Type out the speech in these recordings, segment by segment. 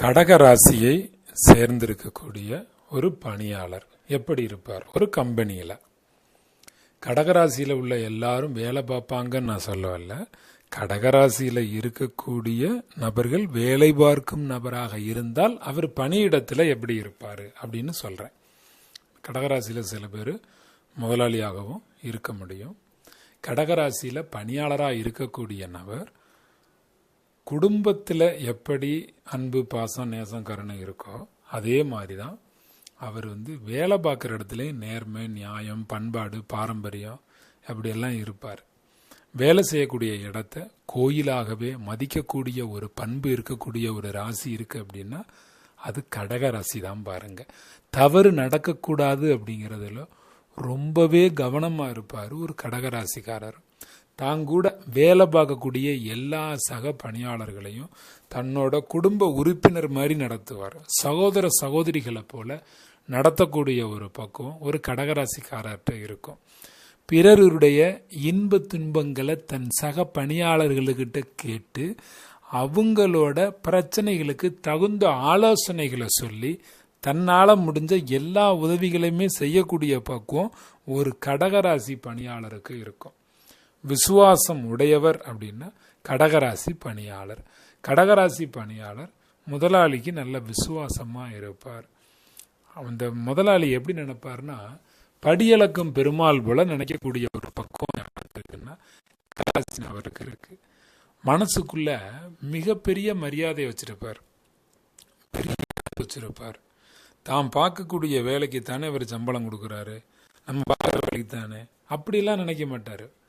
கடக ராசியை சேர்ந்திருக்கக்கூடிய ஒரு பணியாளர். எப்படி இருப்பார்? ஒரு கம்பெனியில். கடகராசியில் உள்ள எல்லாரும் வேலை பார்ப்பாங்கன்னு நான் சொல்ல கடகராசியில் இருக்கக்கூடிய நபர்கள் வேலை பார்க்கும் நபராக இருந்தால் அவர் பணியிடத்தில் எப்படி இருப்பார் அப்படின்னு சொல்கிறேன் கடகராசியில் சில பேர் முதலாளியாகவும் இருக்க முடியும். கடகராசியில் பணியாளராக இருக்கக்கூடிய நபர் குடும்பத்தில் எப்படி அன்பு பாசம் நேசம் கருணை இருக்கோ அதே மாதிரி தான் அவர் வந்து வேலை பார்க்குற இடத்துலையும் நேர்மை நியாயம் பண்பாடு பாரம்பரியம் அப்படியெல்லாம் இருப்பார். வேலை செய்யக்கூடிய இடத்த கோயிலாகவே மதிக்கக்கூடிய ஒரு பண்பு இருக்கக்கூடிய ஒரு ராசி இருக்குது அப்படின்னா அது கடக ராசி தான் பாருங்க. தவறு நடக்கக்கூடாது அப்படிங்கிறதுல ரொம்பவே கவனமாக இருப்பார் ஒரு கடகராசிக்காரர் தான் கூட வேலை பார்க்கக்கூடிய எல்லா சக பணியாளர்களையும் தன்னோட குடும்ப உறுப்பினர் மாதிரி நடத்துவார். சகோதர சகோதரிகளை போல நடத்தக்கூடிய ஒரு பக்குவம் ஒரு கடகராசிக்காரர்கிட்ட இருக்கும். பிறருடைய இன்ப துன்பங்களை தன் சக பணியாளர்களுக்கிட்ட கேட்டு அவங்களோட பிரச்சனைகளுக்கு தகுந்த ஆலோசனைகளை சொல்லி தன்னால் முடிஞ்ச எல்லா உதவிகளையுமே செய்யக்கூடிய பக்குவம் ஒரு கடகராசி பணியாளருக்கு இருக்கும். விசுவாசம் உடையவர் அப்படின்னா கடகராசி பணியாளர். கடகராசி பணியாளர் முதலாளிக்கு நல்ல விசுவாசமாக இருப்பார். அந்த முதலாளி எப்படி நினைப்பார்னா படியளக்கும் பெருமாள் போல நினைக்கக்கூடிய ஒரு பக்குவம் இருக்குன்னா கடகராசி அவருக்கு இருக்கு. மனசுக்குள்ள மிகப்பெரிய மரியாதை வச்சிருப்பார். பெரிய வச்சிருப்பார். தாம் பார்க்கக்கூடிய வேலைக்கு தானே அவர் சம்பளம் கொடுக்குறாரு. நம்ம பார்க்குற வேலைக்கு தானே அப்படிலாம் நினைக்க மாட்டார்.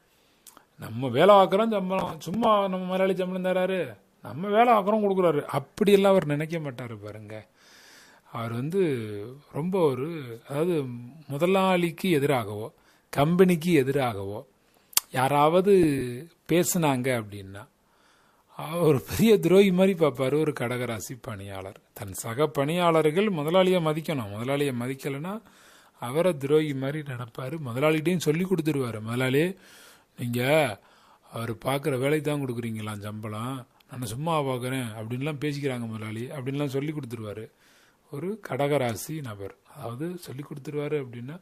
நம்ம வேலை பார்க்குறோம் சம்பளம். சும்மா நம்ம முதலாளி சம்பளம் தராரு. நம்ம வேலை பார்க்குறோம் கொடுக்குறாரு. அப்படியெல்லாம் அவர் நினைக்க மாட்டார் பாருங்க. அவர் வந்து ரொம்ப ஒரு அதாவது முதலாளிக்கு எதிராகவோ கம்பெனிக்கு எதிராகவோ யாராவது பேசுனாங்க அப்படின்னா ஒரு பெரிய துரோகி மாதிரி பார்ப்பாரு ஒரு கடகராசி பணியாளர். தன் சக பணியாளர்கள் முதலாளியை மதிக்கணும். முதலாளியை மதிக்கலைன்னா அவரை துரோகி மாதிரி நினப்பார் முதலாளிகிட்டையும் சொல்லி கொடுத்துருவார். முதலாளியே நீங்கள் அவர் பார்க்குற வேலைக்கு தான் கொடுக்குறீங்களாம் சம்பளம்? நான் சும்மா பார்க்குறேன் அப்படின்லாம் பேசிக்கிறாங்க முதலாளி. அப்படின்லாம் சொல்லி கொடுத்துருவாரு. ஒரு கடகராசி நபர். அதாவது சொல்லி கொடுத்துருவாரு அப்படின்னா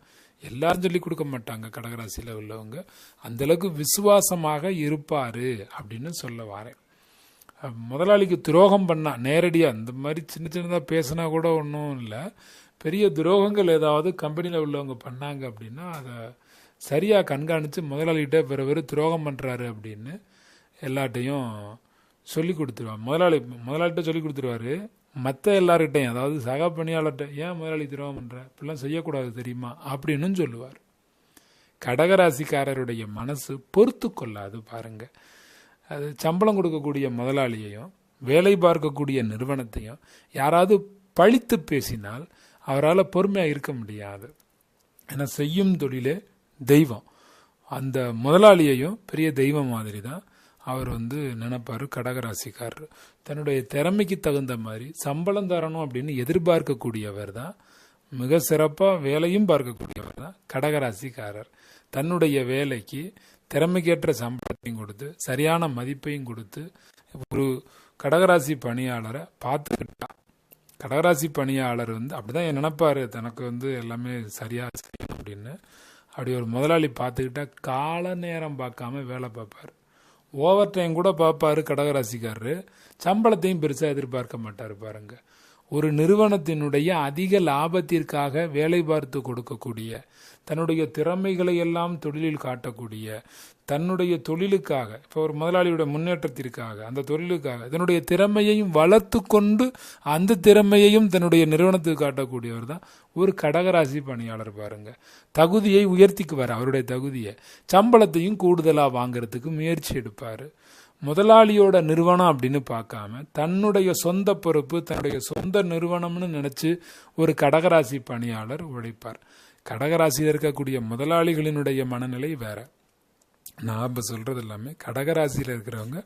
எல்லாரும் சொல்லி கொடுக்க மாட்டாங்க கடகராசியில் உள்ளவங்க. அந்தளவுக்கு விசுவாசமாக இருப்பார் அப்படின்னு சொல்ல வரேன். முதலாளிக்கு துரோகம் பண்ணா நேரடியாக இந்த மாதிரி சின்ன சின்னதாக பேசினா கூட ஒன்றும் இல்லை. பெரிய துரோகங்கள் ஏதாவது கம்பெனியில் உள்ளவங்க பண்ணாங்க அப்படின்னா அதை சரியாக கண்காணித்து முதலாளிகிட்ட பிறவர் துரோகம் பண்ணுறாரு அப்படின்னு எல்லாட்டையும் சொல்லி கொடுத்துருவார் முதலாளி முதலாளிகிட்ட சொல்லி கொடுத்துருவாரு. மற்ற எல்லார்கிட்டையும் அதாவது சக பணியாளர்கிட்ட ஏன் முதலாளி துரோகம் பண்ணுற இப்படிலாம் செய்யக்கூடாது தெரியுமா? அப்படின்னு சொல்லுவார். கடகராசிக்காரருடைய மனசு பொறுத்து கொள்ளாது பாருங்க. அது சம்பளம் கொடுக்கக்கூடிய முதலாளியையும் வேலை பார்க்கக்கூடிய நிறுவனத்தையும் யாராவது பழித்து பேசினால் அவரால் பொறுமையாக இருக்க முடியாது. ஏன்னா செய்யும் தொழிலே தெய்வம். அந்த முதலாளியையும் பெரிய தெய்வம் மாதிரி தான் அவர் வந்து நினைப்பார் கடகராசிக்காரர். தன்னுடைய திறமைக்கு தகுந்த மாதிரி சம்பளம் தரணும் அப்படின்னு எதிர்பார்க்கக்கூடியவர் தான் மிக சிறப்பாக வேலையும் பார்க்கக்கூடியவர் தான் கடகராசிக்காரர். தன்னுடைய வேலைக்கு திறமைக்கேற்ற சம்பளத்தையும் கொடுத்து சரியான மதிப்பையும் கொடுத்து ஒரு கடகராசி பணியாளரை பார்த்துக்கிட்டா கடகராசி பணியாளர் வந்து அப்படிதான் நினைப்பாரு. தனக்கு வந்து எல்லாமே சரியா செய்யணும் அப்படின்னு. அப்படி ஒரு முதலாளி பார்த்துக்கிட்டா கால நேரம் பார்க்காம வேலை பார்ப்பார். ஓவர் டைம் கூட பார்ப்பாரு கடகராசிக்காரரு. சம்பளத்தையும் பெருசாக எதிர்பார்க்க மாட்டார் பாருங்க. ஒரு நிறுவனத்தினுடைய அதிக லாபத்திற்காக வேலை பார்த்து கொடுக்கக்கூடிய தன்னுடைய திறமைகளை எல்லாம் தொழிலில் காட்டக்கூடிய தன்னுடைய தொழிலுக்காக இப்போ ஒரு முதலாளியோட முன்னேற்றத்திற்காக அந்த தொழிலுக்காக தன்னுடைய திறமையையும் வளர்த்து கொண்டு அந்த திறமையையும் தன்னுடைய நிறுவனத்துக்கு காட்டக்கூடியவர் தான் ஒரு கடகராசி பணியாளர் பாருங்க. தகுதியை உயர்த்திக்குவார் அவருடைய தகுதியை. சம்பளத்தையும் கூடுதலாக வாங்குறதுக்கு முயற்சி எடுப்பார். முதலாளியோட நிறுவனம் அப்படின்னு பார்க்காம தன்னுடைய சொந்த பொறுப்பு தன்னுடைய சொந்த நிறுவனம்னு நினச்சி ஒரு கடகராசி பணியாளர் உழைப்பார். கடகராசியில் இருக்கக்கூடிய முதலாளிகளினுடைய மனநிலை வேறு. நான் இப்போ சொல்கிறது எல்லாமே கடகராசியில் இருக்கிறவங்க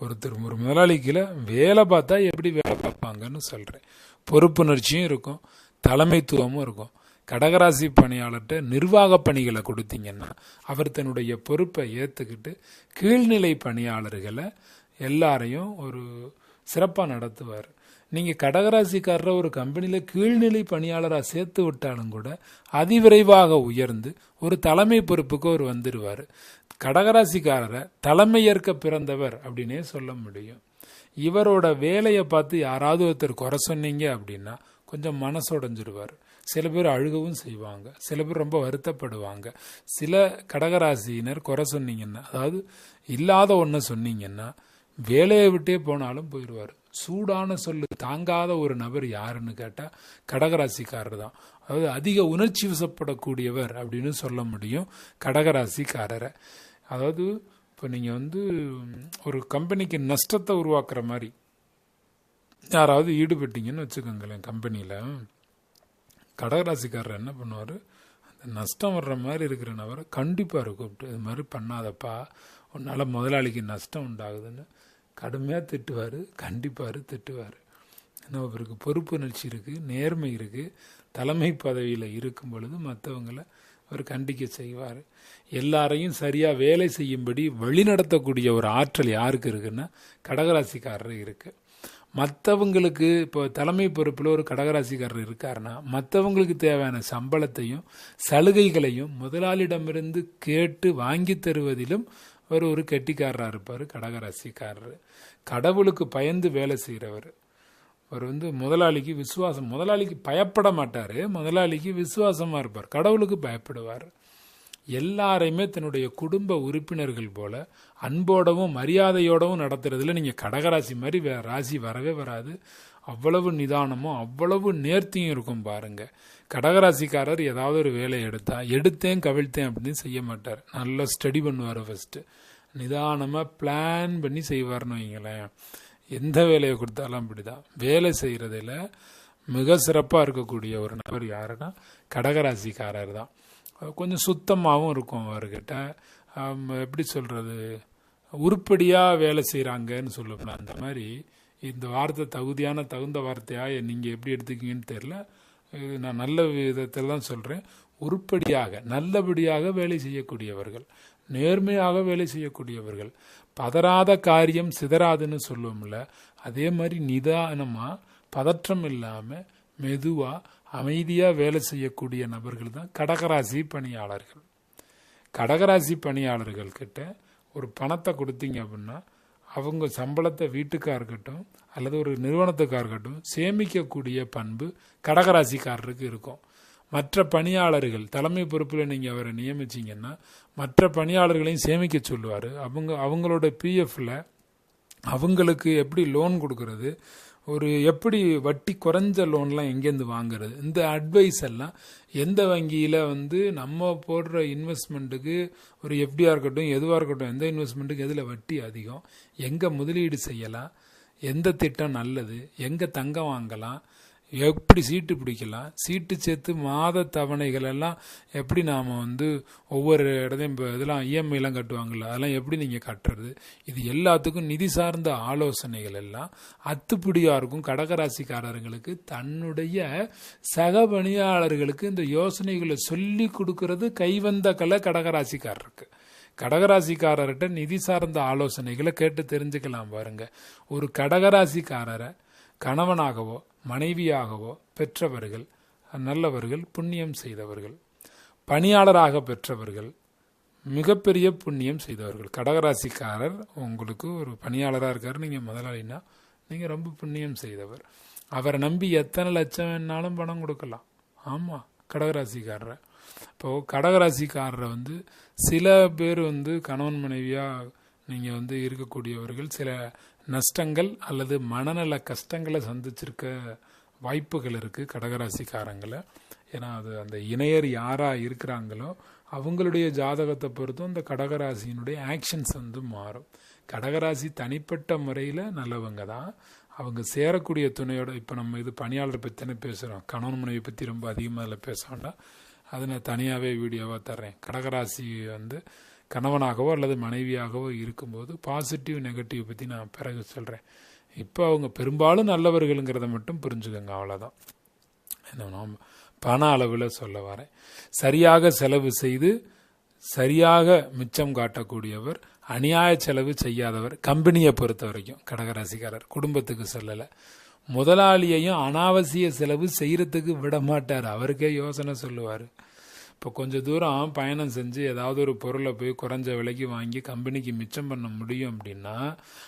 ஒருத்தர் ஒரு முதலாளிக்கில் வேலை பார்த்தா எப்படி வேலை பார்ப்பாங்கன்னு சொல்கிறேன் பொறுப்புணர்ச்சியும் இருக்கும் தலைமைத்துவமும் இருக்கும். கடகராசி பணியாளர்கிட்ட நிர்வாக பணிகளை கொடுத்தீங்கன்னா அவர் தன்னுடைய பொறுப்பை ஏற்றுக்கிட்டு கீழ்நிலை பணியாளர்களை எல்லாரையும் ஒரு சிறப்பாக நடத்துவார். நீங்கள் கடகராசிக்காரரை ஒரு கம்பெனியில் கீழ்நிலை பணியாளராக சேர்த்து விட்டாலும் கூட அதிவிரைவாக உயர்ந்து ஒரு தலைமை பொறுப்புக்கு அவர் வந்துடுவார் கடகராசிக்காரரை தலைமை ஏற்க பிறந்தவர் அப்படின்னே சொல்ல முடியும். இவரோட வேலையை பார்த்து யாராவது ஒருத்தர் குறை சொன்னீங்க அப்படின்னா கொஞ்சம் மனசுடைஞ்சிடுவார் சில பேர் அழுகவும் செய்வாங்க. சில பேர் ரொம்ப வருத்தப்படுவாங்க. சில கடகராசியினர் குறை சொன்னீங்கன்னா அதாவது இல்லாத ஒன்று சொன்னீங்கன்னா வேலையை விட்டே போனாலும் போயிடுவார். சூடான சொல்லு தாங்காத ஒரு நபர் யாருன்னு கேட்டால் கடகராசிக்காரர் தான் அதாவது அதிக உணர்ச்சி வசப்படக்கூடியவர் அப்படின்னு சொல்ல முடியும் கடகராசிக்காரரை. அதாவது இப்போ நீங்கள் வந்து ஒரு கம்பெனிக்கு நஷ்டத்தை உருவாக்குற மாதிரி யாராவது ஈடுபட்டீங்கன்னு வச்சுக்கோங்களேன் கம்பெனியில். கடகராசிக்காரர் என்ன பண்ணுவார்? அந்த நஷ்டம் வர்ற மாதிரி இருக்கிற நபரை கண்டிப்பாக கூப்பிட்டு இது மாதிரி பண்ணாதப்பா. உன்னால் முதலாளிக்கு நஷ்டம் உண்டாகுதுன்னு கடுமையாக திட்டுவார் கண்டிப்பார் திட்டுவார். ஏன்னா அவருக்கு பொறுப்புணர்ச்சி இருக்குது நேர்மை இருக்குது தலைமை பதவியில் இருக்கும் பொழுது மற்றவங்களை அவர் கண்டிக்க செய்வார். எல்லாரையும் சரியாக வேலை செய்யும்படி வழிநடத்தக்கூடிய ஒரு ஆற்றல் யாருக்கு இருக்குன்னா கடகராசிக்காரர் இருக்குது மற்றவங்களுக்கு இப்போ தலைமை பொறுப்பில் ஒரு கடகராசிக்காரர் இருக்காருன்னா மற்றவங்களுக்கு தேவையான சம்பளத்தையும் சலுகைகளையும் முதலாளியிடமிருந்து கேட்டு வாங்கி தருவதிலும் அவர் ஒரு கெட்டிக்காரராக இருப்பார் கடகராசிக்காரர். கடவுளுக்கு பயந்து வேலை செய்கிறவர் அவர் வந்து முதலாளிக்கு விசுவாசம் முதலாளிக்கு பயப்பட மாட்டார் முதலாளிக்கு விசுவாசமாக இருப்பார். கடவுளுக்கு பயப்படுவார். எல்லாரையுமே தன்னுடைய குடும்ப உறுப்பினர்கள் போல அன்போடவும் மரியாதையோடவும் நடத்துறதுல நீங்கள் கடகராசி மாதிரி வே ராசி வரவே வராது. அவ்வளவு நிதானமும் அவ்வளவு நேர்த்தியும் இருக்கும் பாருங்கள் கடகராசிக்காரர் ஏதாவது ஒரு வேலையை எடுத்தா எடுத்தேன் கவிழ்த்தேன் அப்படின்னு செய்ய மாட்டார். நல்லா ஸ்டடி பண்ணுவார் ஃபஸ்ட்டு நிதானமாக பிளான் பண்ணி செய்வார்னு வைங்களேன். எந்த வேலையை கொடுத்தாலும் அப்படிதான். வேலை செய்கிறதுல மிக சிறப்பாக இருக்கக்கூடிய ஒரு நபர் யாருன்னா கடகராசிக்காரர் தான். கொஞ்சம் சுத்தமாகவும் இருக்கும் அவர்கிட்ட. எப்படி சொல்கிறது உருப்படியாக வேலை செய்கிறாங்கன்னு சொல்லணும் அந்த மாதிரி இந்த வார்த்தை தகுதியான தகுந்த வார்த்தையாக நீங்கள் எப்படி எடுத்துக்கிங்கன்னு தெரில நான் நல்ல விதத்தில் தான் சொல்கிறேன் உருப்படியாக நல்லபடியாக வேலை செய்யக்கூடியவர்கள் நேர்மையாக வேலை செய்யக்கூடியவர்கள் பதறாத காரியம் சிதறாதுன்னு சொல்லுவோம்ல அதே மாதிரி நிதானமாக பதற்றம் இல்லாமல் மெதுவாக அமைதியாக வேலை செய்யக்கூடிய நபர்கள் தான் கடகராசி பணியாளர்கள். கடகராசி பணியாளர்கள்கிட்ட ஒரு பணத்தை கொடுத்தீங்க அப்படின்னா அவங்க சம்பளத்தை வீட்டுக்காக இருக்கட்டும் அல்லது ஒரு நிறுவனத்துக்காக இருக்கட்டும் சேமிக்கக்கூடிய பண்பு கடகராசிக்காரருக்கு இருக்கும். மற்ற பணியாளர்கள் தலைமை பொறுப்பில் நீங்கள் அவரை நியமிச்சிங்கன்னா மற்ற பணியாளர்களையும் சேமிக்க சொல்லுவார். அவங்க அவங்களோட பிஎஃப்பில் அவங்களுக்கு எப்படி லோன் கொடுக்கறது ஒரு எப்படி வட்டி குறைஞ்ச லோன்லாம் எங்கேருந்து வாங்குறது? இந்த அட்வைஸ் எல்லாம் எந்த வங்கியில் வந்து நம்ம போடுற இன்வெஸ்ட்மெண்ட்டுக்கு ஒரு எஃப்டியாக இருக்கட்டும் எதுவாக இருக்கட்டும் எந்த இன்வெஸ்ட்மெண்ட்டுக்கு எதில் வட்டி அதிகம் எங்கே முதலீடு செய்யலாம் எந்த திட்டம் நல்லது எங்கே தங்கம் வாங்கலாம் எப்படி சீட்டு பிடிக்கலாம்? சீட்டு சேர்த்து மாத தவணைகள் எல்லாம் எப்படி நாம் வந்து ஒவ்வொரு இடத்தையும் இப்போ இதெல்லாம் இஎம்ஐலாம் கட்டுவாங்கள்ல அதெல்லாம் எப்படி நீங்கள் கட்டுறது? இது எல்லாத்துக்கும் நிதி சார்ந்த ஆலோசனைகள் எல்லாம் அத்துப்படியாக இருக்கும் கடகராசிக்காரர்களுக்கு தன்னுடைய சக பணியாளர்களுக்கு இந்த யோசனைகளை சொல்லி கொடுக்கறது கைவந்த கலை கடகராசிக்காரருக்கு. கடகராசிக்காரர்கிட்ட நிதி சார்ந்த ஆலோசனைகளை கேட்டு தெரிஞ்சுக்கலாம் பாருங்க. ஒரு கடகராசிக்காரரை கணவனாகவோ மனைவியாகவோ பெற்றவர்கள் நல்லவர்கள் புண்ணியம் செய்தவர்கள் பணியாளராக பெற்றவர்கள் மிகப்பெரிய புண்ணியம் செய்தவர்கள். கடகராசிக்காரர் உங்களுக்கு ஒரு பணியாளராக இருக்கார். நீங்கள் முதலாளினா நீங்கள் ரொம்ப புண்ணியம் செய்தவர். அவரை நம்பி எத்தனை லட்சம் வேணாலும் பணம் கொடுக்கலாம். ஆமாம் கடகராசிக்காரரை. இப்போது கடகராசிக்காரரை வந்து சில பேர் வந்து கணவன் மனைவியாக நீங்கள் வந்து இருக்கக்கூடியவர்கள் சில நஷ்டங்கள் அல்லது மனநல கஷ்டங்களை சந்திச்சிருக்க வாய்ப்புகள் இருக்குது கடகராசிக்காரங்களை. ஏன்னா அது அந்த இணையர் யாராக இருக்கிறாங்களோ அவங்களுடைய ஜாதகத்தை பொறுத்தும் இந்த கடகராசியினுடைய ஆக்ஷன்ஸ் வந்து மாறும். கடகராசி தனிப்பட்ட முறையில் நல்லவங்க தான். அவங்க சேரக்கூடிய துணையோட இப்போ நம்ம இது பணியாளர் பற்றின பேசுகிறோம் கணவன் மனைவி பற்றி ரொம்ப அதிகமாக அதில் பேச வேண்டாம். அதை நான் தனியாகவே வீடியோவாக தர்றேன். கடகராசி வந்து கணவனாகவோ அல்லது மனைவியாகவோ இருக்கும்போது பாசிட்டிவ் நெகட்டிவ் பற்றி நான் பிறகு சொல்கிறேன் இப்போ அவங்க பெரும்பாலும் நல்லவர்களுங்கிறத மட்டும் புரிஞ்சுக்கோங்க அவ்வளோதான் நான் பண அளவில் சொல்ல வரேன். சரியாக செலவு செய்து சரியாக மிச்சம் காட்டக்கூடியவர் அநியாய செலவு செய்யாதவர் கம்பெனியை பொறுத்த வரைக்கும் கடகராசிக்காரர் குடும்பத்துக்கு சொல்லலை. முதலாளியையும் அனாவசிய செலவு செய்கிறதுக்கு விட மாட்டார் அவருக்கே யோசனை சொல்லுவார். இப்போ கொஞ்சம் தூரம் பயணம் செஞ்சு ஏதாவது ஒரு பொருளை போய் குறைஞ்ச விலைக்கு வாங்கி கம்பெனிக்கு மிச்சம் பண்ண முடியும் அப்படின்னா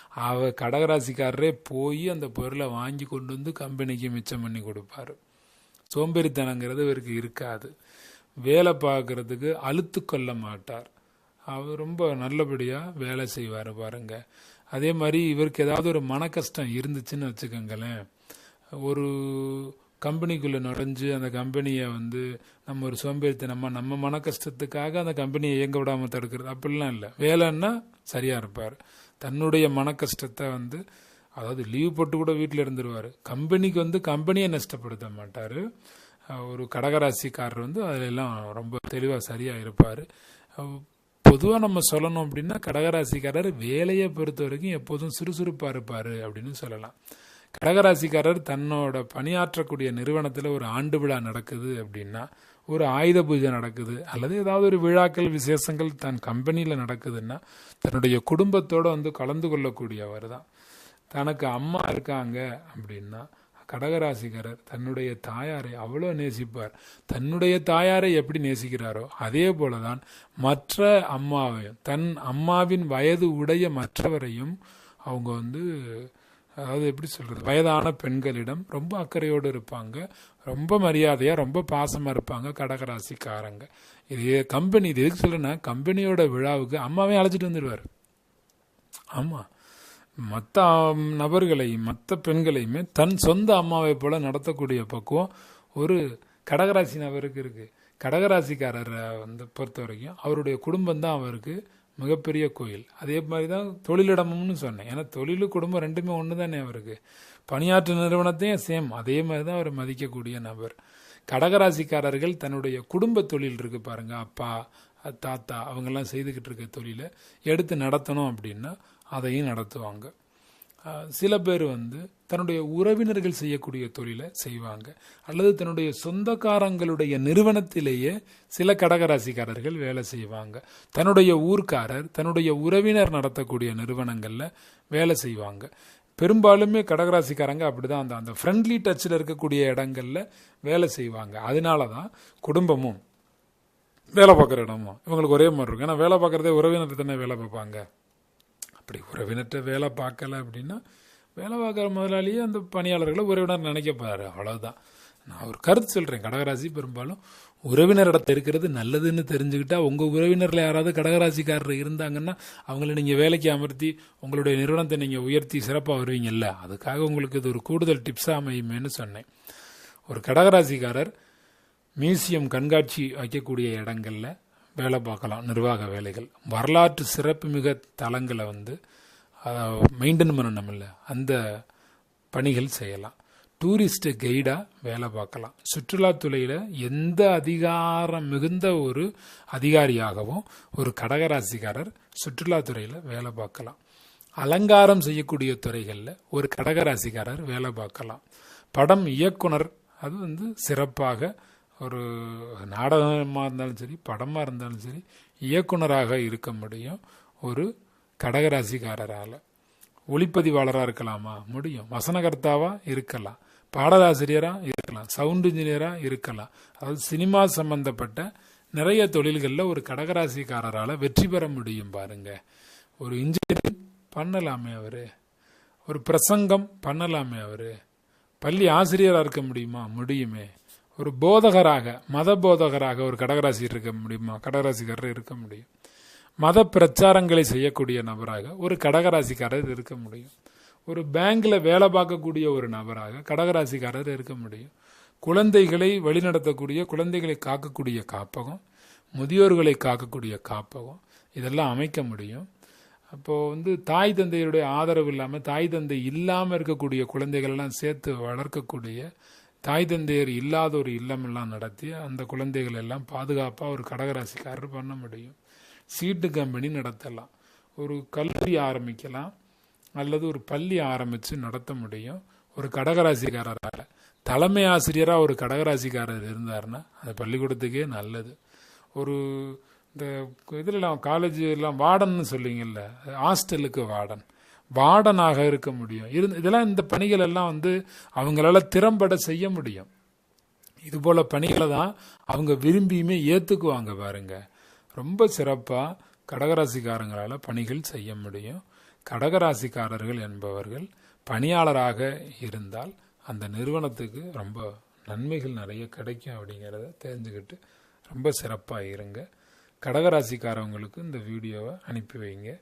அவ கடகராசிக்காரரே போய் அந்த பொருளை வாங்கி கொண்டு வந்து கம்பெனிக்கு மிச்சம் பண்ணி கொடுப்பாரு. சோம்பேறித்தனங்கிறது இவருக்கு இருக்காது. வேலை பார்க்கறதுக்கு அழுத்து கொள்ள மாட்டார். அவர் ரொம்ப நல்லபடியாக வேலை செய்வார் பாருங்க. அதே மாதிரி இவருக்கு ஏதாவது ஒரு மன கஷ்டம் இருந்துச்சுன்னு வச்சுக்கோங்களேன். ஒரு கம்பெனிக்குள்ளே நுழைஞ்சு அந்த கம்பெனியை வந்து நம்ம ஒரு சோம்பேறித்தனமாக நம்ம மன கஷ்டத்துக்காக அந்த கம்பெனியை இயங்க விடாமல் தடுக்கிறது. அப்படிலாம் இல்லை. வேலைன்னா சரியாக இருப்பார். தன்னுடைய மன கஷ்டத்தை வந்து அதாவது லீவ் போட்டு கூட வீட்டில் இருந்துருவார். கம்பெனிக்கு வந்து கம்பெனியை நஷ்டப்படுத்த மாட்டார். ஒரு கடகராசிக்காரர் வந்து அதிலெல்லாம் ரொம்ப தெளிவாக சரியாக இருப்பார். பொதுவாக நம்ம சொல்லணும் அப்படின்னா கடகராசிக்காரர் வேலையை பொறுத்த வரைக்கும் எப்போதும் சுறுசுறுப்பாக இருப்பார் அப்படின்னு சொல்லலாம். கடகராசிக்காரர் தன்னோட பணியாற்றக்கூடிய நிறுவனத்தில் ஒரு ஆண்டு விழா நடக்குது அப்படின்னா ஒரு ஆயுத பூஜை நடக்குது அல்லது ஏதாவது ஒரு விழாக்கள் விசேஷங்கள் தன் கம்பெனியில் நடக்குதுன்னா தன்னுடைய குடும்பத்தோடு வந்து கலந்து கொள்ளக்கூடியவர் தான். தனக்கு அம்மா இருக்காங்க அப்படின்னா கடகராசிக்காரர் தன்னுடைய தாயாரை அவ்வளோ நேசிப்பார். தன்னுடைய தாயாரை எப்படி நேசிக்கிறாரோ அதே போலதான் மற்ற அம்மாவையும் தன் அம்மாவின் வயது உடைய மற்றவரையும் அவங்க வந்து அதாவது எப்படி சொல்கிறது வயதான பெண்களிடம் ரொம்ப அக்கறையோடு இருப்பாங்க. ரொம்ப மரியாதையாக ரொம்ப பாசமாக இருப்பாங்க கடகராசிக்காரங்க. இது கம்பெனி இது எதுக்கு சொல்லுன்னா கம்பெனியோட விழாவுக்கு அம்மாவே அழைச்சிட்டு வந்துடுவார். ஆமாம் மற்ற நபர்களையும் மற்ற பெண்களையுமே தன் சொந்த அம்மாவை போல் நடத்தக்கூடிய பக்குவம் ஒரு கடகராசி நபருக்கு இருக்குது கடகராசிக்காரரை வந்து பொறுத்த வரைக்கும் அவருடைய குடும்பம் தான் அவருக்கு மிகப்பெரிய கோயில். அதே மாதிரி தான் தொழிலிடமும்னு சொன்னேன். ஏன்னா தொழில் குடும்பம் ரெண்டுமே ஒன்று தானே அவருக்கு. பணியாற்று நிறுவனத்தையும் சேம் அதே மாதிரி தான் அவர் மதிக்கக்கூடிய நபர். கடகராசிக்காரர்கள் தன்னுடைய குடும்ப தொழில் இருக்கு பாருங்க. அப்பா தாத்தா அவங்கெல்லாம் செய்துக்கிட்டு இருக்க தொழிலை எடுத்து நடத்தணும் அப்படின்னா அதையும் நடத்துவாங்க. சில பேர் வந்து தன்னுடைய உறவினர்கள் செய்யக்கூடிய தொழிலை செய்வாங்க. அல்லது தன்னுடைய சொந்தக்காரங்களுடைய நிறுவனத்திலேயே சில கடகராசிக்காரர்கள் வேலை செய்வாங்க. தன்னுடைய ஊர்க்காரர் தன்னுடைய உறவினர் நடத்தக்கூடிய நிறுவனங்களில் வேலை செய்வாங்க. பெரும்பாலுமே கடகராசிக்காரங்க அப்படிதான் அந்த அந்த ஃப்ரெண்ட்லி டச்சில் இருக்கக்கூடிய இடங்களில் வேலை செய்வாங்க. அதனால தான் குடும்பமும் வேலை பார்க்குற இடமும் இவங்களுக்கு ஒரே மாதிரி இருக்கும். ஏன்னா வேலை பார்க்குறதே உறவினர் தானே வேலை பார்ப்பாங்க. அப்படி உறவினர்கிட்ட வேலை பார்க்கல அப்படின்னா வேலை பார்க்குற முதலாளியே அந்த பணியாளர்களை உறவினர் நினைக்கப்பாரு. அவ்வளோதான் நான் ஒரு கருத்து சொல்கிறேன் கடகராசி பெரும்பாலும் உறவினர் இடத்த இருக்கிறது நல்லதுன்னு தெரிஞ்சுக்கிட்டா உங்கள் உறவினரில் யாராவது கடகராசிக்காரர் இருந்தாங்கன்னா அவங்கள நீங்கள் வேலைக்கு அமர்த்தி உங்களுடைய நிறுவனத்தை நீங்கள் உயர்த்தி சிறப்பாக வருவீங்கல்ல. அதுக்காக உங்களுக்கு இது ஒரு கூடுதல் டிப்ஸாக அமையுமேனு சொன்னேன். ஒரு கடகராசிக்காரர் மியூசியம் கண்காட்சி வைக்கக்கூடிய இடங்களில் வேலை பார்க்கலாம் நிர்வாக வேலைகள். வரலாற்று சிறப்புமிக தலங்களை வந்து மெயின்டைன் பண்ணணும் இல்லை. அந்த பணிகள் செய்யலாம். டூரிஸ்ட் கைடாக வேலை பார்க்கலாம். சுற்றுலாத்துறையில் எந்த அதிகாரம் மிகுந்த ஒரு அதிகாரியாகவும் ஒரு கடகராசிக்காரர் சுற்றுலாத்துறையில் வேலை பார்க்கலாம். அலங்காரம் செய்யக்கூடிய துறைகளில் ஒரு கடகராசிக்காரர் வேலை பார்க்கலாம். படம் இயக்குனர் அது வந்து சிறப்பாக ஒரு நாடகமாக இருந்தாலும் சரி படமாக இருந்தாலும் சரி இயக்குனராக இருக்க முடியும் ஒரு கடகராசிக்காரரால். ஒளிப்பதிவாளராக இருக்கலாமா? முடியும். வசனகர்த்தாவாக இருக்கலாம். பாடலாசிரியராக இருக்கலாம். சவுண்ட் இன்ஜினியராக இருக்கலாம். அதாவது சினிமா சம்பந்தப்பட்ட நிறைய தொழில்களில் ஒரு கடகராசிக்காரரால் வெற்றி பெற முடியும் பாருங்க. ஒரு இன்ஜினியரிங் பண்ணலாமே அவர். ஒரு பிரசங்கம் பண்ணலாமே அவர். பள்ளி ஆசிரியராக இருக்க முடியுமா? முடியுமே. ஒரு போதகராக மத போதகராக ஒரு கடகராசி இருக்க முடியுமா? கடகராசிக்காரர் இருக்க முடியும். மத பிரச்சாரங்களை செய்யக்கூடிய நபராக ஒரு கடகராசிக்காரர் இருக்க முடியும். ஒரு பேங்க்ல வேலை பார்க்கக்கூடிய ஒரு நபராக கடகராசிக்காரர் இருக்க முடியும். குழந்தைகளை வழிநடத்தக்கூடிய குழந்தைகளை காக்கக்கூடிய காப்பகம் முதியோர்களை காக்கக்கூடிய காப்பகம் இதெல்லாம் அமைக்க முடியும். அப்போது வந்து தாய் தந்தையருடைய ஆதரவு இல்லாமல் தாய் தந்தை இல்லாமல் இருக்கக்கூடிய குழந்தைகளெல்லாம் சேர்த்து வளர்க்கக்கூடிய தாய் தந்தையர் இல்லாத ஒரு இல்லமெல்லாம் நடத்தி அந்த குழந்தைகள் எல்லாம் பாதுகாப்பாக ஒரு கடகராசிக்காரர் பண்ண முடியும். சீட்டு கம்பெனி நடத்தலாம். ஒரு கல்லூரி ஆரம்பிக்கலாம். அல்லது ஒரு பள்ளி ஆரம்பித்து நடத்த முடியும். ஒரு கடகராசிக்காரரால். தலைமை ஆசிரியராக ஒரு கடகராசிக்காரர் இருந்தாருன்னா அந்த பள்ளிக்கூடத்துக்கே நல்லது. ஒரு இந்த இதுலலாம் காலேஜ் எல்லாம் வார்டன்னு சொல்லுவீங்கல்ல ஹாஸ்டலுக்கு வார்டன். வார்டனாக இருக்க முடியும். இருந்து இதெல்லாம் இந்த பணிகள் எல்லாம் வந்து அவங்களால திறம்பட செய்ய முடியும். இது போல பணிகளை தான் அவங்க விரும்பியுமே ஏத்துக்குவாங்க பாருங்க. ரொம்ப சிறப்பா கடகராசிக்காரங்களால பணிகள் செய்ய முடியும். கடகராசிக்காரர்கள் என்பவர்கள் பணியாளராக இருந்தால் அந்த நிறுவனத்துக்கு ரொம்ப நன்மைகள் நிறைய கிடைக்கும் அப்படிங்கிறத தெரிஞ்சுக்கிட்டு ரொம்ப சிறப்பாக இருங்க. கடகராசிக்காரவங்களுக்கு இந்த வீடியோவை அனுப்பி வைங்க.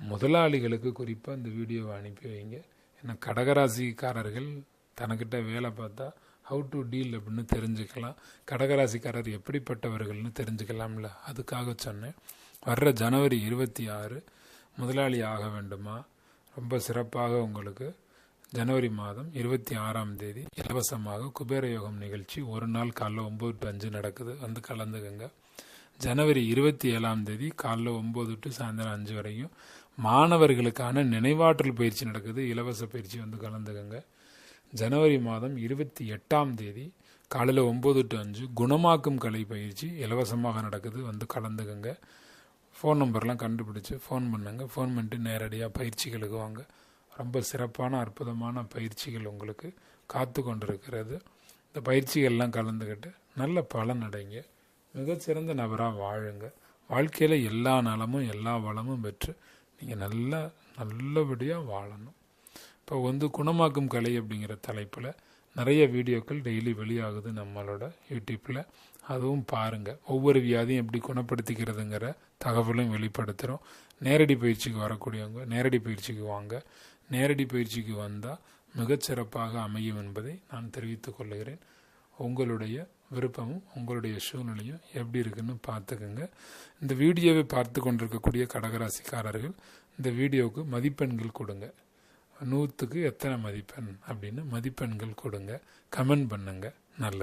முதலாளிகளுக்கு குறிப்பாக இந்த வீடியோவை அனுப்பி வைங்க. ஏன்னா கடகராசிக்காரர்கள் தனக்கிட்ட வேலை பார்த்தா ஹவு டு டீல் அப்படின்னு தெரிஞ்சுக்கலாம். கடகராசிக்காரர் எப்படிப்பட்டவர்கள்னு தெரிஞ்சுக்கலாம்ல. அதுக்காக சொன்னேன். வர்ற ஜனவரி இருபத்தி ஆறு முதலாளி ஆக வேண்டுமா? ரொம்ப சிறப்பாக உங்களுக்கு ஜனவரி மாதம் இருபத்தி ஆறாம் தேதி இலவசமாக குபேர யோகம் நிகழ்ச்சி. ஒரு நாள் காலைல ஒம்பது டு அஞ்சு நடக்குது. வந்து கலந்துக்குங்க. ஜனவரி இருபத்தி ஏழாம் தேதி காலைல ஒம்பது டு சாயந்தரம் அஞ்சு வரைக்கும் மாணவர்களுக்கான நினைவாற்றல் பயிற்சி நடக்குது. இலவச பயிற்சி வந்து கலந்துக்கங்க. ஜனவரி மாதம் இருபத்தி எட்டாம் தேதி காலையில் ஒம்பது டு அஞ்சு குணமாக்கும் கலை பயிற்சி இலவசமாக நடக்குது. வந்து கலந்துக்கங்க. ஃபோன் நம்பர்லாம் கண்டுபிடிச்சி ஃபோன் பண்ணுங்க. ஃபோன் பண்ணிட்டு நேரடியாக பயிற்சிகளுக்கு வாங்க ரொம்ப சிறப்பான அற்புதமான பயிற்சிகள் உங்களுக்கு காத்து கொண்டிருக்கிறது. இந்த பயிற்சிகள்லாம் கலந்துக்கிட்டு நல்ல பலன் அடைங்க. மிகச்சிறந்த நபராக வாழுங்க. வாழ்க்கையில் எல்லா நலமும் எல்லா வளமும் பெற்று நீங்கள் நல்லா நல்லபடியாக வாழணும். இப்போ வந்து குணமாக்கும் கலை அப்படிங்கிற தலைப்பில் நிறைய வீடியோக்கள் டெய்லி வெளியாகுது நம்மளோட யூடியூப்பில் அதுவும் பாருங்கள் ஒவ்வொரு வியாதியும் எப்படி குணப்படுத்திக்கிறதுங்கிற தகவலும் வெளிப்படுத்துகிறோம் நேரடி பயிற்சிக்கு வரக்கூடியவங்க நேரடி பயிற்சிக்கு வாங்க. நேரடி பயிற்சிக்கு வந்தால் மிகச்சிறப்பாக அமையும் என்பதை நான் தெரிவித்துக் கொள்கிறேன். உங்களுடைய விருப்பமும் உங்களுடைய சூழ்நிலையும் எப்படி இருக்குன்னு பார்த்துக்குங்க. இந்த வீடியோவை பார்த்து கொண்டிருக்கக்கூடிய கடகராசிக்காரர்கள் இந்த வீடியோவுக்கு மதிப்பெண்கள் கொடுங்க. நூற்றுக்கு எத்தனை மதிப்பெண்? அப்படின்னு மதிப்பெண்கள் கொடுங்க. கமெண்ட் பண்ணுங்கள் நல்லது.